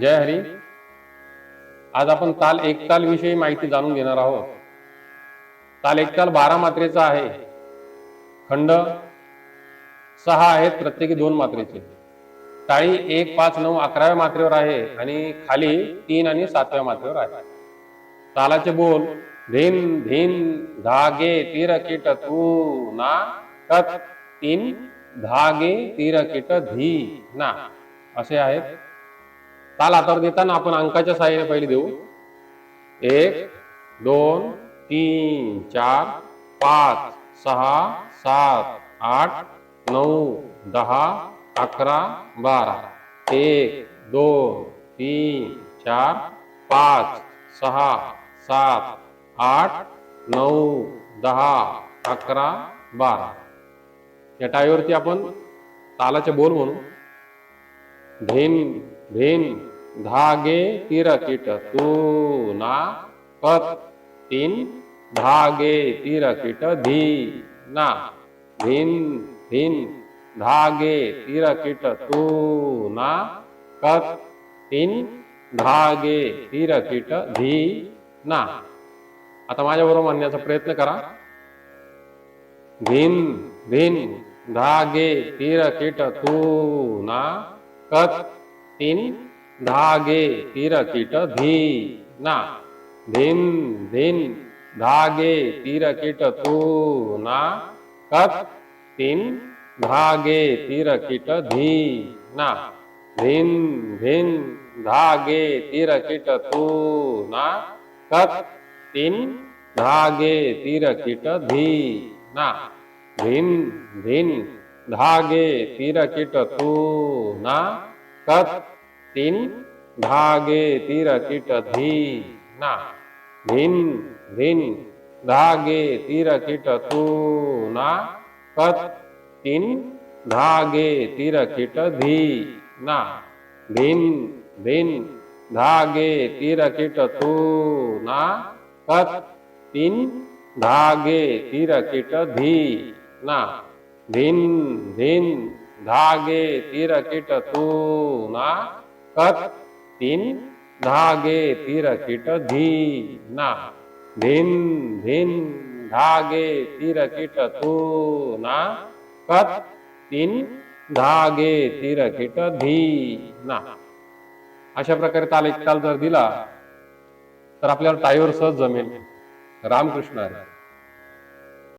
जय हरी. आज आपण ताल एक ताल विषयी माहिती जाणून घेणार आहोत. ताल एक ताल बारा मात्रेचा आहे. खंड सहा आहेत प्रत्येकी दोन मात्रेचे. टाळी एक पाच नऊ अकराव्या मात्रेवर आहे आणि खाली तीन आणि सातव्या मात्रेवर आहे. तालाचे बोल धीन धीन धागे तीर किट तू ना कत तीन धागे तीर किट धी ना असे आहेत. ताल हातावर देताना आपण अंकाच्या साहाय्याने पहिले देऊ. एक दोन तीन चार पाच सहा सात आठ नऊ दहा अकरा बारा. एक दोन तीन चार पाच सहा सात आठ नऊ दहा अकरा बारा. या टाळीवरती आपण तालाचे बोल म्हणू. धिन भिन धागे तिरकिट तू ना पत तीन धागे तिरकिट धी ना। भिन भिन धागे तिरकिट तू ना कत तीन धागे तिरकिट धी ना। आता माझ्याबरोबर म्हणण्याचा प्रयत्न करा। भिन भिन धागे तिरकिट तू ना कत तीन धागे तिरकिट धी ना। धिन धिन धागे तिरकिट तू ना। कत तीन धागे तिरकिट धी ना। धिन धिन धागे तिरकिट तू ना। कत तीन धागे तिरकिट धी ना। धिन धिन धागे तिरकिट तू ना। कत तीन धागे तिरकिट धी ना। धिन धिन धागे तिरकिट तू ना। कत तीन धागे तिरकिट धी ना। धिन धिन धागे तिरकिट तू ना। कत तीन धागे तिरकिट धी ना। धिन धिन धागे तिरकिट तू ना? कत तीन? धागे तिरकिट धी ना? धिन धिन धागे तिरकिट तू ना? कत तीन? धागे तिरकिट धी ना? अशा प्रकारे ताल एक ताल जर दिला तर आपल्याला टाईवर सहज जमेल. रामकृष्ण